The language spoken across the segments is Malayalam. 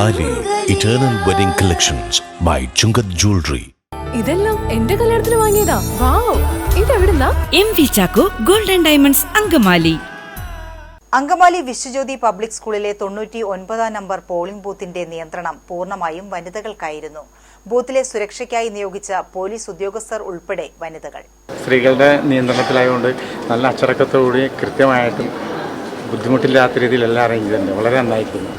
Thali eternal wedding collections by Chungath jewellery ഇതെല്ലാം എന്റെ കല്യാണത്തിന് വാങ്ങിയതാ. Wow ഇതെവിടുന്നാ? M V Chacko golden diamonds Angamaly. Angamaly Vishwajyothi public സ്കൂളിലെ തൊണ്ണൂറ്റി ഒൻപതാം നമ്പർ പോളിംഗ് ബൂത്തിന്റെ നിയന്ത്രണം പൂർണമായും വനിതകൾക്കായിരുന്നു. ബൂത്തിലെ സുരക്ഷയ്ക്കായി നിയോഗിച്ച പോലീസ് ഉദ്യോഗസ്ഥർ ഉൾപ്പെടെ വനിതകൾ. സ്ത്രീകളുടെ നിയന്ത്രണത്തിലായതുകൊണ്ട് നല്ല അച്ചടക്കത്തോടുകൂടി കൃത്യമായിട്ടും ബുദ്ധിമുട്ടില്ലാത്ത രീതിയിൽ എല്ലാം അറേഞ്ച് ചെയ്തിട്ടുണ്ട് വളരെ നന്നായിരിക്കുന്നു.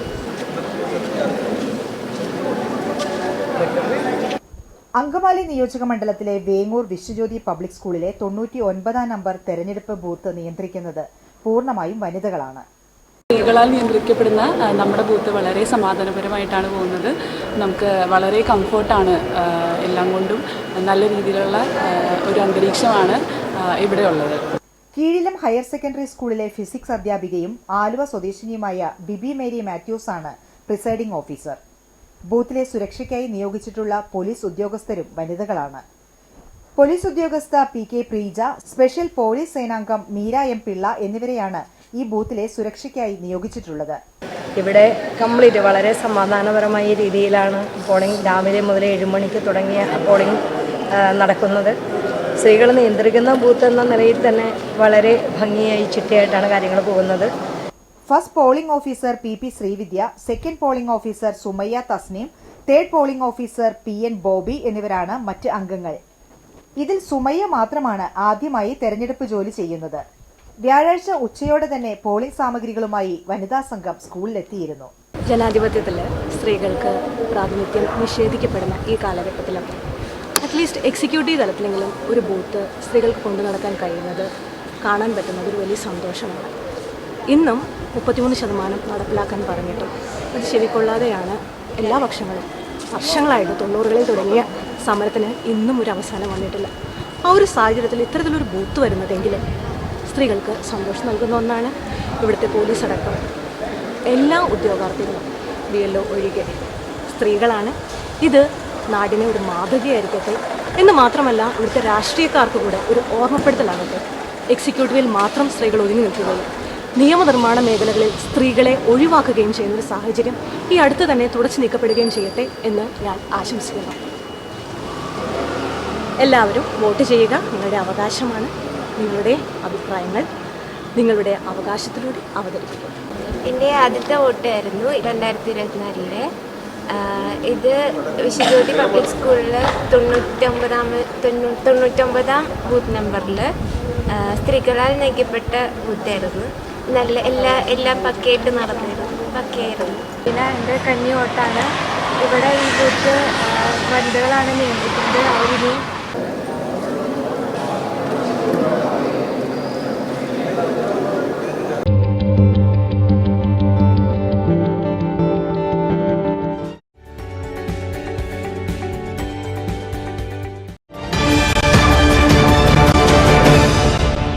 അങ്കമാലി നിയോജക മണ്ഡലത്തിലെ വേങ്ങൂർ വിശ്വജ്യോതി പബ്ലിക് സ്കൂളിലെ തൊണ്ണൂറ്റി ഒൻപതാം നമ്പർ തെരഞ്ഞെടുപ്പ് ബൂത്ത് നിയന്ത്രിക്കുന്നത് പൂർണമായും വനിതകളാണ്. സ്ത്രീകളാൽ നിയന്ത്രിക്കപ്പെടുന്ന നമ്മുടെ ബൂത്ത് വളരെ സമാധാനപരമായിട്ടാണ് പോകുന്നത്. നമുക്ക് വളരെ കംഫർട്ടാണ് എല്ലാം കൊണ്ടും നല്ല രീതിയിലുള്ള ഒരു അന്തരീക്ഷമാണ് ഇവിടെ ഉള്ളത്. കീഴിലും ഹയർ സെക്കൻഡറി സ്കൂളിലെ ഫിസിക്സ് അധ്യാപികയും ആലുവ സ്വദേശിനിയുമായ ബിബി മേരി മാത്യൂസ് ആണ് പ്രിസൈഡിംഗ് ഓഫീസർ. ബൂത്തിലെ സുരക്ഷയ്ക്കായി നിയോഗിച്ചിട്ടുള്ള പോലീസ് ഉദ്യോഗസ്ഥരും വനിതകളാണ്. പോലീസ് ഉദ്യോഗസ്ഥ P K Preeja special police സേനാംഗം Meera M Pillai എന്നിവരെയാണ് ഈ ബൂത്തിലെ സുരക്ഷയ്ക്കായി നിയോഗിച്ചിട്ടുള്ളത്. ഇവിടെ കംപ്ലീറ്റ് വളരെ സമാധാനപരമായ രീതിയിലാണ് പോളിംഗ് രാവിലെ മുതൽ ഏഴുമണിക്ക് തുടങ്ങിയ പോളിംഗ് നടക്കുന്നത്. സ്ത്രീകൾ നിയന്ത്രിക്കുന്ന ബൂത്ത് എന്ന നിലയിൽ തന്നെ വളരെ ഭംഗിയായി ചിട്ടയായിട്ടാണ് കാര്യങ്ങൾ പോകുന്നത്. First polling officer P P Sreevidya second polling officer Sumayya Tasneem third polling officer P N Bobby എന്നിവരാണ് മറ്റ് അംഗങ്ങൾ. ഇതിൽ സുമയ്യ മാത്രമാണ് ആദ്യമായി തെരഞ്ഞെടുപ്പ് ജോലി ചെയ്യുന്നത്. വ്യാഴാഴ്ച ഉച്ചയോടെ തന്നെ പോളിംഗ് സാമഗ്രികളുമായി വനിതാ സംഘം സ്കൂളിലെത്തിയിരുന്നു. ജനാധിപത്യത്തിൽ സ്ത്രീകൾക്ക് പ്രാതിനിധ്യം നിഷേധിക്കപ്പെടുന്ന ഈ കാലഘട്ടത്തിലും അറ്റ്ലീസ്റ്റ് എക്സിക്യൂട്ടീവ് തലത്തിലെങ്കിലും ഒരു ബൂത്ത് സ്ത്രീകൾക്ക് കൊണ്ടു നടക്കാൻ കഴിയുന്നത് കാണാൻ പറ്റുന്നത് ഒരു വലിയ സന്തോഷമാണ്. ഇന്നും മുപ്പത്തിമൂന്ന് ശതമാനം നടപ്പിലാക്കാൻ പറഞ്ഞിട്ടും അത് ശരിക്കൊള്ളാതെയാണ് എല്ലാ പക്ഷങ്ങളും വർഷങ്ങളായിട്ട് തൊണ്ണൂറുകളിൽ തുടങ്ങിയ സമരത്തിന് ഇന്നും ഒരു അവസാനം വന്നിട്ടില്ല. ആ ഒരു സാഹചര്യത്തിൽ ഇത്തരത്തിലൊരു ബൂത്ത് വരുന്നതെങ്കിൽ സ്ത്രീകൾക്ക് സന്തോഷം നൽകുന്ന ഒന്നാണ് ഇവിടുത്തെ പോലീസ് അടക്കം. എല്ലാ ഉദ്യോഗാർത്ഥികളും ബി എൽ ഒ ഒഴികെ സ്ത്രീകളാണ്. ഇത് നാടിനെ ഒരു മാതൃകയായിരിക്കട്ടെ എന്ന് മാത്രമല്ല ഇവിടുത്തെ രാഷ്ട്രീയക്കാർക്ക് കൂടെ ഒരു ഓർമ്മപ്പെടുത്തലാകട്ടെ. എക്സിക്യൂട്ടീവിൽ മാത്രം സ്ത്രീകൾ ഒതുങ്ങി നിൽക്കുകയും നിയമനിർമ്മാണ മേഖലകളിൽ സ്ത്രീകളെ ഒഴിവാക്കുകയും ചെയ്യുന്ന ഒരു സാഹചര്യം ഈ അടുത്ത് തന്നെ തുടച്ചു നീക്കപ്പെടുകയും ചെയ്യട്ടെ എന്ന് ഞാൻ ആശംസിക്കുന്നു. എല്ലാവരും വോട്ട് ചെയ്യുക നിങ്ങളുടെ അവകാശമാണ്. നിങ്ങളുടെ അഭിപ്രായങ്ങൾ നിങ്ങളുടെ അവകാശത്തിലൂടെ അവതരിപ്പിക്കുക. എന്റെ ആദ്യത്തെ വോട്ടായിരുന്നു രണ്ടായിരത്തി ഇരുപത്തിനാലിലെ ഇത് വിശ്വജ്യോതി പബ്ലിക് സ്കൂളിൽ തൊണ്ണൂറ്റൊമ്പതാം തൊണ്ണൂ- തൊണ്ണൂറ്റൊമ്പതാം ബൂത്ത് നമ്പറിൽ സ്ത്രീകളാൽ നയിക്കപ്പെട്ട ബൂത്തായിരുന്നു. നല്ല എല്ലാ എല്ലാം പക്കയായിട്ട് നടന്നിരുന്നു. പക്കയായിരുന്നു. പിന്നെ എന്റെ കന്നി വോട്ടാണ് ഇവിടെ ഈ ബൂത്ത് വനിതകളാണ് നിയന്ത്രിക്കുന്നത്. അവരിനി